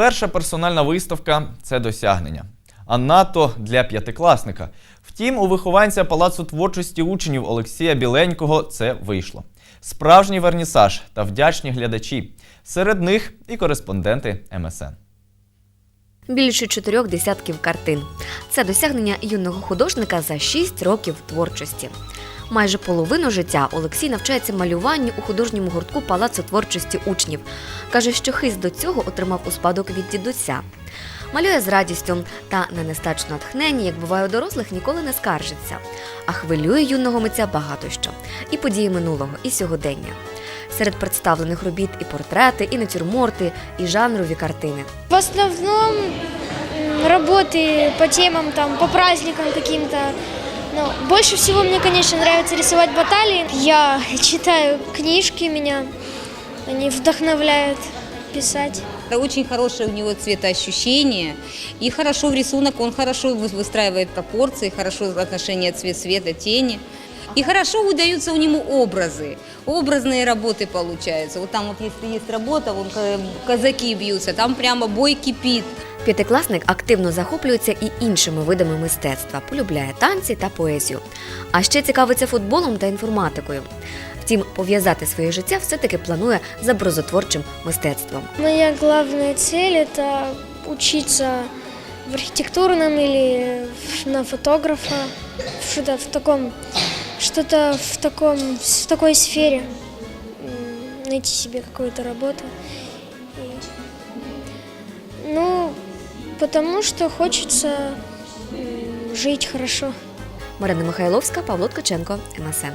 Перша персональна виставка це досягнення. А НАТО для п'ятикласника. Втім, у вихованця Палацу творчості учнів Олексія Біленького це вийшло. Справжній вернісаж та вдячні глядачі. Серед них і кореспонденти МСН. Більше чотирьох десятків картин. Це досягнення юного художника за шість років творчості. Майже половину життя Олексій навчається малюванню у художньому гуртку Палацу творчості учнів. Каже, що хист до цього отримав у спадок від дідуся. Малює з радістю та на нестачу натхнення, як буває у дорослих, ніколи не скаржиться. А хвилює юного митця багато що і події минулого, і сьогодення. Серед представлених робіт і портрети, і натюрморти, і жанрові картини. В основном м, работы по темам, там, по праздникам каким-то. Но больше всего мне, конечно, нравится рисовать баталии. Я читаю книжки, меня они вдохновляют писать. Это очень хорошее у него цветоощущение. И хорошо в рисунок, он хорошо вы- выстраивает пропорции, хорошо отношение цвет света, тени. И хорошо удаются у него образы. Образные работы получаются. Вот там вот если есть работа, вон ка- казаки бьются, там прямо бой кипит. П'ятикласник активно захоплюється і іншими видами мистецтва, полюбляє танці та поезію. А ще цікавиться футболом та інформатикою. Втім, пов'язати своє життя все-таки планує за образотворчим мистецтвом. Моя главная цель – это учиться в архитектурном или на фотографа, что-то в таком, в таком, в такой сфере, найти себе какую-то работу. Ну, потому что хочется жить хорошо. Марина Михайловська, Павло Ткаченко, МСН.